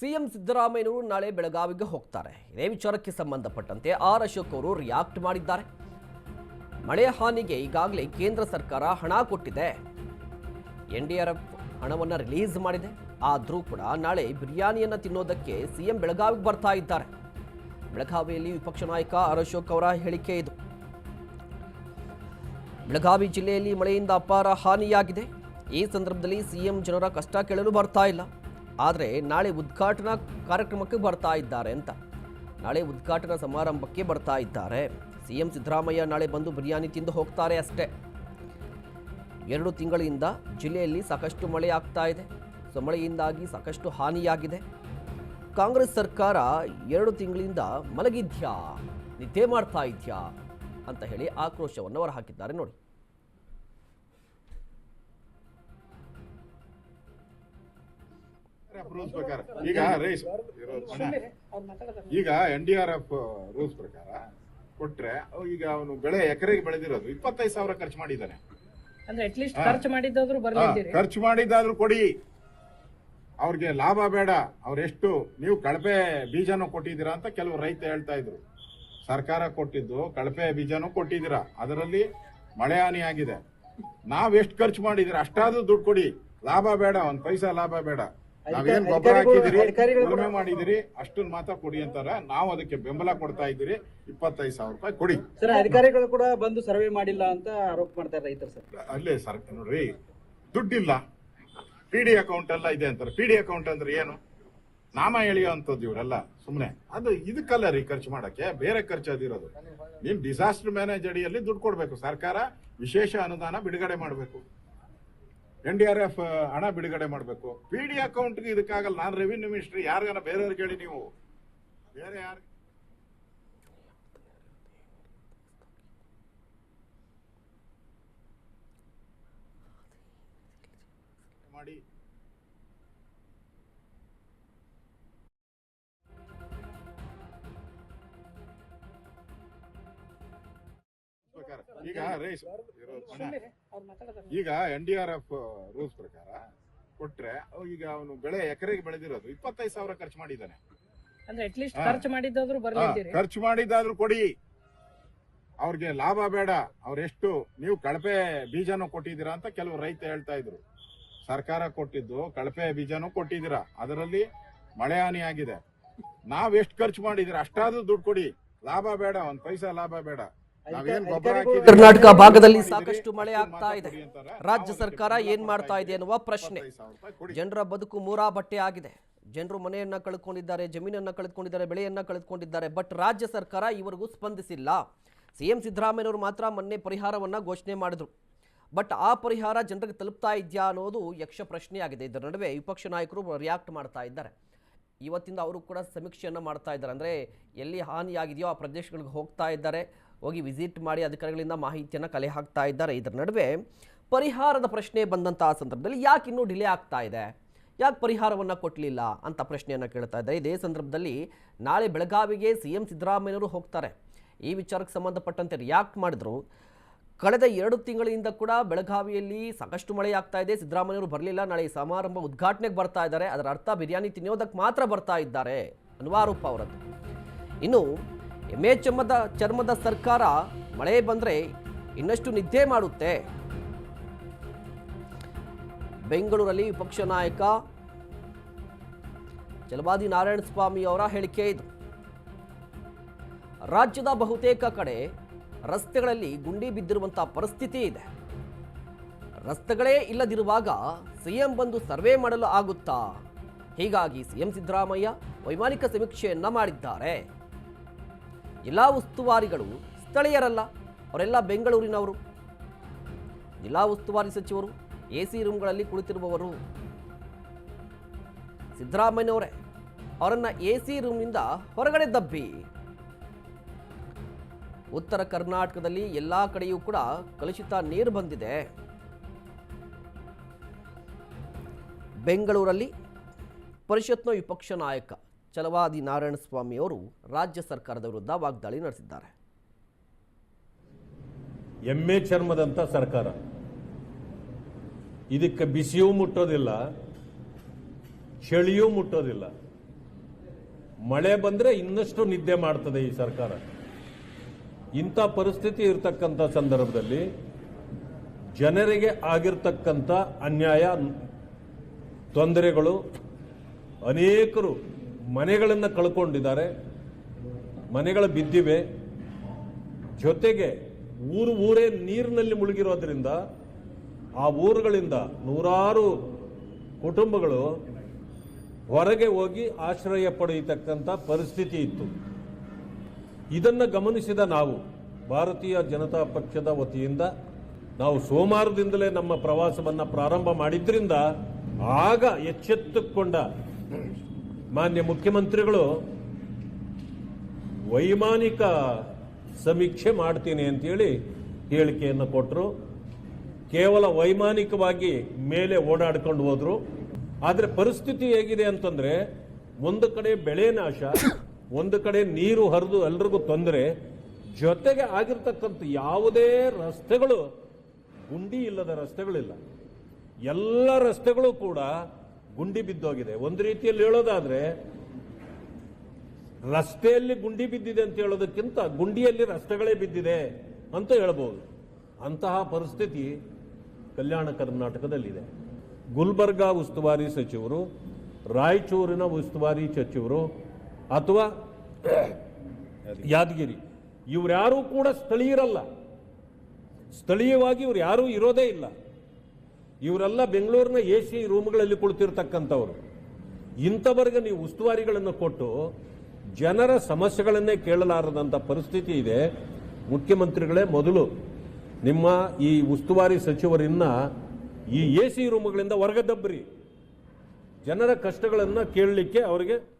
CM ಸಿದ್ದರಾಮಯ್ಯನವರು ನಾಳೆ ಬೆಳಗಾವಿಗೆ ಹೋಗ್ತಾರೆ. ಇದೇ ವಿಚಾರಕ್ಕೆ ಸಂಬಂಧಪಟ್ಟಂತೆ ಆರ್ ಅಶೋಕ್ ಅವರು ರಿಯಾಕ್ಟ್ ಮಾಡಿದ್ದಾರೆ. ಮಳೆ ಹಾನಿಗೆ ಈಗಾಗಲೇ ಕೇಂದ್ರ ಸರ್ಕಾರ ಹಣ ಕೊಟ್ಟಿದೆ. ಎನ್ ಡಿ ಆರ್ ಎಫ್ ಹಣವನ್ನು ರಿಲೀಸ್ ಮಾಡಿದೆ. ಆದರೂ ಕೂಡ ನಾಳೆ ಬಿರಿಯಾನಿಯನ್ನು ತಿನ್ನೋದಕ್ಕೆ ಸಿಎಂ ಬೆಳಗಾವಿಗೆ ಬರ್ತಾ ಇದ್ದಾರೆ. ಬೆಳಗಾವಿಯಲ್ಲಿ ವಿಪಕ್ಷ ನಾಯಕ ಆರ್ ಅಶೋಕ್ ಅವರ ಹೇಳಿಕೆ ಇದು. ಬೆಳಗಾವಿ ಜಿಲ್ಲೆಯಲ್ಲಿ ಮಳೆಯಿಂದ ಅಪಾರ ಹಾನಿಯಾಗಿದೆ. ಈ ಸಂದರ್ಭದಲ್ಲಿ ಸಿಎಂ ಜನರ ಕಷ್ಟ ಕೇಳಲು ಬರ್ತಾ ಇಲ್ಲ. ಆದರೆ ನಾಳೆ ಉದ್ಘಾಟನಾ ಕಾರ್ಯಕ್ರಮಕ್ಕೆ ಬರ್ತಾ ಇದ್ದಾರೆ ಅಂತ. ನಾಳೆ ಉದ್ಘಾಟನಾ ಸಮಾರಂಭಕ್ಕೆ ಬರ್ತಾ ಇದ್ದಾರೆ. ಸಿ ಎಂ ಸಿದ್ದರಾಮಯ್ಯ ನಾಳೆ ಬಂದು ಬಿರಿಯಾನಿ ತಿಂದು ಹೋಗ್ತಾರೆ ಅಷ್ಟೇ. ಎರಡು ತಿಂಗಳಿಂದ ಜಿಲ್ಲೆಯಲ್ಲಿ ಸಾಕಷ್ಟು ಮಳೆ ಆಗ್ತಾ ಇದೆ. ಸೊ ಮಳೆಯಿಂದಾಗಿ ಸಾಕಷ್ಟು ಹಾನಿಯಾಗಿದೆ. ಕಾಂಗ್ರೆಸ್ ಸರ್ಕಾರ ಎರಡು ತಿಂಗಳಿಂದ ಮಲಗಿದ್ಯಾ? ನಿದ್ದೆ ಮಾಡ್ತಾ ಇದ್ಯಾ? ಅಂತ ಹೇಳಿ ಆಕ್ರೋಶವನ್ನು ಹೊರಹಾಕಿದ್ದಾರೆ ನೋಡಿ. ರೂಲ್ಸ್ ಪ್ರಕಾರ. ಈಗ ರೈಸ್ ಈಗ N D R F rules ಪ್ರಕಾರ ಕೊಟ್ರೆ ಈಗ ಅವನು ಬೆಳೆ ಎಕರೆಗೆ ಬೆಳೆದಿರೋದು ಇಪ್ಪತ್ತೈದು ಸಾವಿರ ಖರ್ಚು ಮಾಡಿದ್ದಾನೆ. ಅಂದ್ರೆ ಅಟ್ಲೀಸ್ಟ್ ಹಾ. ಖರ್ಚು ಮಾಡಿದ್ದಾದ್ರೂ ಹಾ, ಬರ್ಲಿದ್ದೀರಿ ಖರ್ಚು ಮಾಡಿದ್ದಾದ್ರೂ ಕೊಡಿ. ಅವ್ರಿಗೆ ಲಾಭ ಬೇಡ. ಅವ್ರೆಷ್ಟು ನೀವು ಕಳಪೆ ಬೀಜನೂ ಕೊಟ್ಟಿದ್ದೀರಾ ಅಂತ ಕೆಲವು ರೈತ ಹೇಳ್ತಾ ಇದ್ರು. ಸರ್ಕಾರ ಕೊಟ್ಟಿದ್ದು ಕಳಪೆ ಬೀಜನೂ ಕೊಟ್ಟಿದ್ದೀರಾ. ಅದರಲ್ಲಿ ಮಳೆ ಹಾನಿ ಆಗಿದೆ. ನಾವ್ ಎಷ್ಟು ಖರ್ಚು ಮಾಡಿದಿರ ಅಷ್ಟಾದ್ರೂ ದುಡ್ಡು ಕೊಡಿ. ಲಾಭ ಬೇಡ ಒಂದ್ ಪೈಸಾ ಲಾಭ ಬೇಡ. ನಾವೇನ್ ಗೊಬ್ಬರ ಹಾಕಿದಿರಿ ಉಳುಮೆ ಮಾಡಿದಿರಿ ಅಷ್ಟನ್ನ ಮಾತ್ರ ಕೊಡಿ ಅಂತಾರ. ನಾವು ಅದಕ್ಕೆ ಬೆಂಬಲ ಕೊಡ್ತಾ ಇದ್ದೀರಿ. ಇಪ್ಪತ್ತೈದು ಸಾವಿರ ರೂಪಾಯಿ ಕೊಡಿ. ಸರ್ ಅಧಿಕಾರಿಗಳು ಕೂಡ ಬಂದು ಸರ್ವೆ ಮಾಡಿಲ್ಲ ಅಂತ ಆರೋಪ ಮಾಡ್ತಾರೆ ರೈತರು ಸರ್. ಅಲ್ಲೇ ಸರ್ ನೋಡ್ರಿ ದುಡ್ಡಿಲ್ಲ. ಪಿ ಡಿ ಅಕೌಂಟ್ ಎಲ್ಲ ಇದೆ ಅಂತಾರೆ. ಪಿ ಡಿ ಅಕೌಂಟ್ ಅಂದ್ರೆ ಏನು? ನಾಮ ಎಳೆಯುವಂಥದ್ದು ಇವರೆಲ್ಲ ಸುಮ್ಮನೆ ಅದು ಇದಕ್ಕಲ್ಲ ರೀ ಖರ್ಚು ಮಾಡಕ್ಕೆ. ಬೇರೆ ಖರ್ಚು ಅದಿರೋದು ನೀನ್ ಡಿಸಾಸ್ಟರ್ ಮ್ಯಾನೇಜ್ ಅಡಿಯಲ್ಲಿ ದುಡ್ಡು ಕೊಡ್ಬೇಕು. ಸರ್ಕಾರ ವಿಶೇಷ ಅನುದಾನ ಬಿಡುಗಡೆ ಮಾಡಬೇಕು. ಎನ್ ಡಿ ಆರ್ ಎಫ್ ಹಣ ಬಿಡುಗಡೆ ಮಾಡಬೇಕು. ಪಿ ಡಿ ಅಕೌಂಟ್ಗೆ ಇದಕ್ಕಾಗಲ್ಲ. ನಾನು ರೆವಿನ್ಯೂ ಮಿನಿಸ್ಟ್ರಿ ಯಾರಿಗಾನ ಬೇರೆಯವ್ರಿಗೆ ಹೇಳಿ ನೀವು. ಬೇರೆ ಯಾರು? ಮಾಡಿ. ಈಗ ರೈಸ್ ಈಗ N D R F rules ಪ್ರಕಾರ ಕೊಟ್ರೆ ಈಗ ಅವನು ಬೆಳೆ ಎಕರೆಗೆ ಬೆಳೆದಿರೋದು ಇಪ್ಪತ್ತೈದು ಸಾವಿರ ಖರ್ಚು ಮಾಡಿದ್ದಾನೆ. ಅಂದ್ರೆ ಅಟ್ಲೀಸ್ಟ್ ಹಾ. ಖರ್ಚು ಮಾಡಿದ್ದಾದ್ರೂ ಖರ್ಚು ಕೊಡಿ. ಅವ್ರಿಗೆ ಲಾಭ ಬೇಡ. ಅವ್ರೆಷ್ಟು ನೀವು ಕಳಪೆ ಬೀಜನೂ ಕೊಟ್ಟಿದ್ದೀರಾ ಅಂತ ಕೆಲವು ರೈತ ಹೇಳ್ತಾ ಇದ್ರು. ಸರ್ಕಾರ ಕೊಟ್ಟಿದ್ದು ಕಳಪೆ ಬೀಜನೂ ಕೊಟ್ಟಿದ್ದೀರಾ. ಅದರಲ್ಲಿ ಮಳೆ ಹಾನಿ ಆಗಿದೆ. ನಾವ್ ಎಷ್ಟು ಖರ್ಚು ಮಾಡಿದಿರ ಅಷ್ಟಾದ್ರೂ ದುಡ್ಡು ಕೊಡಿ. ಲಾಭ ಬೇಡ ಒಂದ್ ಪೈಸಾ ಲಾಭ ಬೇಡ. ಕರ್ನಾಟಕ ಭಾಗದಲ್ಲಿ ಸಾಕಷ್ಟು ಮಳೆ ಆಗ್ತಾ ಇದೆ. ರಾಜ್ಯ ಸರ್ಕಾರ ಏನ್ ಮಾಡ್ತಾ ಇದೆ ಎನ್ನುವ ಪ್ರಶ್ನೆ. ಜನರ ಬದುಕು ಮೂರಾ ಬಟ್ಟೆ ಆಗಿದೆ. ಜನರು ಮನೆಯನ್ನ ಕಳೆದುಕೊಂಡಿದ್ದಾರೆ ಜಮೀನನ್ನ ಕಳೆದುಕೊಂಡಿದ್ದಾರೆ ಬೆಳೆಯನ್ನ ಕಳೆದುಕೊಂಡಿದ್ದಾರೆ ಬಟ್ ರಾಜ್ಯ ಸರ್ಕಾರ ಇವರಿಗೂ ಸ್ಪಂದಿಸಿಲ್ಲ. ಸಿಎಂ ಸಿದ್ದರಾಮಯ್ಯನವರು ಮಾತ್ರ ಮೊನ್ನೆ ಪರಿಹಾರವನ್ನ ಘೋಷಣೆ ಮಾಡಿದ್ರು. ಬಟ್ ಆ ಪರಿಹಾರ ಜನರಿಗೆ ತಲುಪ್ತಾ ಇದೆಯಾ ಅನ್ನೋದು ಯಕ್ಷ ಪ್ರಶ್ನೆಯಾಗಿದೆ. ಇದರ ನಡುವೆ ವಿಪಕ್ಷ ನಾಯಕರು ರಿಯಾಕ್ಟ್ ಮಾಡ್ತಾ ಇದ್ದಾರೆ. ಇವತ್ತಿಂದ ಅವರು ಕೂಡ ಸಮೀಕ್ಷೆಯನ್ನು ಮಾಡ್ತಾ ಇದ್ದಾರೆ. ಅಂದರೆ ಎಲ್ಲಿ ಹಾನಿಯಾಗಿದೆಯೋ ಆ ಪ್ರದೇಶಗಳಿಗೆ ಹೋಗ್ತಾ ಇದ್ದಾರೆ. ಹೋಗಿ ವಿಸಿಟ್ ಮಾಡಿ ಅಧಿಕಾರಿಗಳಿಂದ ಮಾಹಿತಿಯನ್ನು ಕಲೆ ಹಾಕ್ತಾ ಇದ್ದಾರೆ. ಇದರ ನಡುವೆ ಪರಿಹಾರದ ಪ್ರಶ್ನೆ ಬಂದಂತಹ ಸಂದರ್ಭದಲ್ಲಿ ಯಾಕೆ ಇನ್ನೂ ಡಿಲೇ ಆಗ್ತಾ ಇದೆ? ಯಾಕೆ ಪರಿಹಾರವನ್ನು ಕೊಟ್ಟಲಿಲ್ಲ ಅಂತ ಪ್ರಶ್ನೆಯನ್ನು ಕೇಳ್ತಾ ಇದ್ದಾರೆ. ಇದೇ ಸಂದರ್ಭದಲ್ಲಿ ನಾಳೆ ಬೆಳಗಾವಿಗೆ ಸಿ ಎಂ ಸಿದ್ದರಾಮಯ್ಯನವರು ಹೋಗ್ತಾರೆ. ಈ ವಿಚಾರಕ್ಕೆ ಸಂಬಂಧಪಟ್ಟಂತೆ ರಿಯಾಕ್ಟ್ ಮಾಡಿದ್ರು. ಕಳೆದ ಎರಡು ತಿಂಗಳಿಂದ ಕೂಡ ಬೆಳಗಾವಿಯಲ್ಲಿ ಸಾಕಷ್ಟು ಮಳೆ ಆಗ್ತಾ ಇದೆ. ಸಿದ್ದರಾಮಯ್ಯವರು ಬರಲಿಲ್ಲ. ನಾಳೆ ಸಮಾರಂಭ ಉದ್ಘಾಟನೆಗೆ ಬರ್ತಾ ಇದ್ದಾರೆ. ಅದರ ಅರ್ಥ ಬಿರಿಯಾನಿ ತಿನ್ನೋದಕ್ಕೆ ಮಾತ್ರ ಬರ್ತಾ ಇದ್ದಾರೆ ಅನ್ನುವ ಆರೋಪ ಅವರದ್ದು. ಇನ್ನು ಎಮ್ಮೆ ಚರ್ಮದ ಚರ್ಮದ ಸರ್ಕಾರ ಮಳೆ ಬಂದರೆ ಇನ್ನಷ್ಟು ನಿದ್ದೆ ಮಾಡುತ್ತೆ. ಬೆಂಗಳೂರಲ್ಲಿ ವಿಪಕ್ಷ ನಾಯಕ ಚಲವಾದಿ ನಾರಾಯಣ ಸ್ವಾಮಿ ಅವರ ಹೇಳಿಕೆ ಇದು. ರಾಜ್ಯದ ಬಹುತೇಕ ಕಡೆ ರಸ್ತೆಗಳಲ್ಲಿ ಗುಂಡಿ ಬಿದ್ದಿರುವಂತಹ ಪರಿಸ್ಥಿತಿ ಇದೆ. ರಸ್ತೆಗಳೇ ಇಲ್ಲದಿರುವಾಗ ಸಿಎಂ ಬಂದು ಸರ್ವೆ ಮಾಡಲು ಆಗುತ್ತಾ? ಹೀಗಾಗಿ ಸಿಎಂ ಸಿದ್ದರಾಮಯ್ಯ ವೈಮಾನಿಕ ಸಮೀಕ್ಷೆಯನ್ನ ಮಾಡಿದ್ದಾರೆ. ಎಲ್ಲ ಉಸ್ತುವಾರಿಗಳು ಸ್ಥಳೀಯರಲ್ಲ, ಅವರೆಲ್ಲ ಬೆಂಗಳೂರಿನವರು. ಜಿಲ್ಲಾ ಉಸ್ತುವಾರಿ ಸಚಿವರು ಎ ಸಿ ರೂಮ್ಗಳಲ್ಲಿ ಕುಳಿತಿರುವವರು. ಸಿದ್ದರಾಮಯ್ಯವರೇ ಅವರನ್ನ ಎ ಸಿ ರೂಮ್ನಿಂದ ಹೊರಗಡೆ ದಬ್ಬಿ. ಉತ್ತರ ಕರ್ನಾಟಕದಲ್ಲಿ ಎಲ್ಲ ಕಡೆಯೂ ಕೂಡ ಕಲುಷಿತ ನೀರು ಬಂದಿದೆ. ಬೆಂಗಳೂರಲ್ಲಿ ಪರಿಷತ್ನ ವಿಪಕ್ಷ ನಾಯಕ ಛಲವಾದಿ ನಾರಾಯಣಸ್ವಾಮಿ ಅವರು ರಾಜ್ಯ ಸರ್ಕಾರದ ವಿರುದ್ಧ ವಾಗ್ದಾಳಿ ನಡೆಸಿದ್ದಾರೆ. ಎಮ್ಮೆ ಚರ್ಮದಂತ ಸರ್ಕಾರ. ಇದಕ್ಕೆ ಬಿಸಿಯೂ ಮುಟ್ಟೋದಿಲ್ಲ, ಚಳಿಯೂ ಮುಟ್ಟೋದಿಲ್ಲ. ಮಳೆ ಬಂದ್ರೆ ಇನ್ನಷ್ಟು ನಿದ್ದೆ ಮಾಡ್ತದೆ ಈ ಸರ್ಕಾರ. ಇಂಥ ಪರಿಸ್ಥಿತಿ ಇರತಕ್ಕಂಥ ಸಂದರ್ಭದಲ್ಲಿ ಜನರಿಗೆ ಆಗಿರ್ತಕ್ಕಂಥ ಅನ್ಯಾಯ, ತೊಂದರೆಗಳು ಅನೇಕರು ಮನೆಗಳನ್ನು ಕಳ್ಕೊಂಡಿದ್ದಾರೆ. ಮನೆಗಳು ಬಿದ್ದಿವೆ. ಜೊತೆಗೆ ಊರು ಊರೇ ನೀರಿನಲ್ಲಿ ಮುಳುಗಿರೋದ್ರಿಂದ ಆ ಊರುಗಳಿಂದ ನೂರಾರು ಕುಟುಂಬಗಳು ಹೊರಗೆ ಹೋಗಿ ಆಶ್ರಯ ಪಡೆಯತಕ್ಕಂಥ ಪರಿಸ್ಥಿತಿ ಇತ್ತು. ಇದನ್ನು ಗಮನಿಸಿದ ನಾವು, ಭಾರತೀಯ ಜನತಾ ಪಕ್ಷದ ವತಿಯಿಂದ ನಾವು ಸೋಮವಾರದಿಂದಲೇ ನಮ್ಮ ಪ್ರವಾಸವನ್ನು ಪ್ರಾರಂಭ ಮಾಡಿದ್ರಿಂದ ಆಗ ಎಚ್ಚೆತ್ತುಕೊಂಡ ಮಾನ್ಯ ಮುಖ್ಯಮಂತ್ರಿಗಳು, ವೈಮಾನಿಕ ಸಮೀಕ್ಷೆ ಮಾಡ್ತೀನಿ ಅಂತೇಳಿ ಹೇಳಿಕೆಯನ್ನು ಕೊಟ್ಟರು ಕೇವಲ ವೈಮಾನಿಕವಾಗಿ ಮೇಲೆ ಓಡಾಡ್ಕೊಂಡು ಹೋದ್ರು. ಆದರೆ ಪರಿಸ್ಥಿತಿ ಹೇಗಿದೆ ಅಂತಂದ್ರೆ, ಒಂದು ಕಡೆ ಬೆಳೆ ನಾಶ, ಒಂದು ಕಡೆ ನೀರು ಹರಿದು ಎಲ್ರಿಗೂ ತೊಂದರೆ, ಜೊತೆಗೆ ಆಗಿರ್ತಕ್ಕಂಥ ಯಾವುದೇ ರಸ್ತೆಗಳು, ಗುಂಡಿ ಇಲ್ಲದ ರಸ್ತೆಗಳಿಲ್ಲ. ಎಲ್ಲ ರಸ್ತೆಗಳು ಕೂಡ ಗುಂಡಿ ಬಿದ್ದೋಗಿದೆ. ಒಂದು ರೀತಿಯಲ್ಲಿ ಹೇಳೋದಾದ್ರೆ ರಸ್ತೆಯಲ್ಲಿ ಗುಂಡಿ ಬಿದ್ದಿದೆ ಅಂತ ಹೇಳೋದಕ್ಕಿಂತ ಗುಂಡಿಯಲ್ಲಿ ರಸ್ತೆಗಳೇ ಬಿದ್ದಿದೆ ಅಂತ ಹೇಳ್ಬೋದು. ಅಂತಹ ಪರಿಸ್ಥಿತಿ ಕಲ್ಯಾಣ ಕರ್ನಾಟಕದಲ್ಲಿದೆ. ಗುಲ್ಬರ್ಗಾ ಉಸ್ತುವಾರಿ ಸಚಿವರು ರಾಯಚೂರಿನ ಉಸ್ತುವಾರಿ ಸಚಿವರು ಅಥವಾ ಯಾದಗಿರಿ ಇವರ್ಯಾರೂ ಕೂಡ ಸ್ಥಳೀಯರಲ್ಲ. ಸ್ಥಳೀಯವಾಗಿ ಇವ್ರು ಯಾರೂ ಇರೋದೇ ಇಲ್ಲ. ಇವರೆಲ್ಲ ಬೆಂಗಳೂರಿನ ಎ ಸಿ ರೂಮ್ಗಳಲ್ಲಿ ಕುಳಿತಿರ್ತಕ್ಕಂಥವ್ರು. ಇಂಥವರಿಗೆ ನೀವು ಉಸ್ತುವಾರಿಗಳನ್ನು ಕೊಟ್ಟು ಜನರ ಸಮಸ್ಯೆಗಳನ್ನೇ ಕೇಳಲಾರದಂಥ ಪರಿಸ್ಥಿತಿ ಇದೆ. ಮುಖ್ಯಮಂತ್ರಿಗಳೇ ಮೊದಲು ನಿಮ್ಮ ಈ ಉಸ್ತುವಾರಿ ಸಚಿವರನ್ನ ಈ ಎ ಸಿ ರೂಮ್ಗಳಿಂದ ಹೊರಗೆ ದಬ್ಬರಿ. ಜನರ ಕಷ್ಟಗಳನ್ನು ಕೇಳಲಿಕ್ಕೆ ಅವರಿಗೆ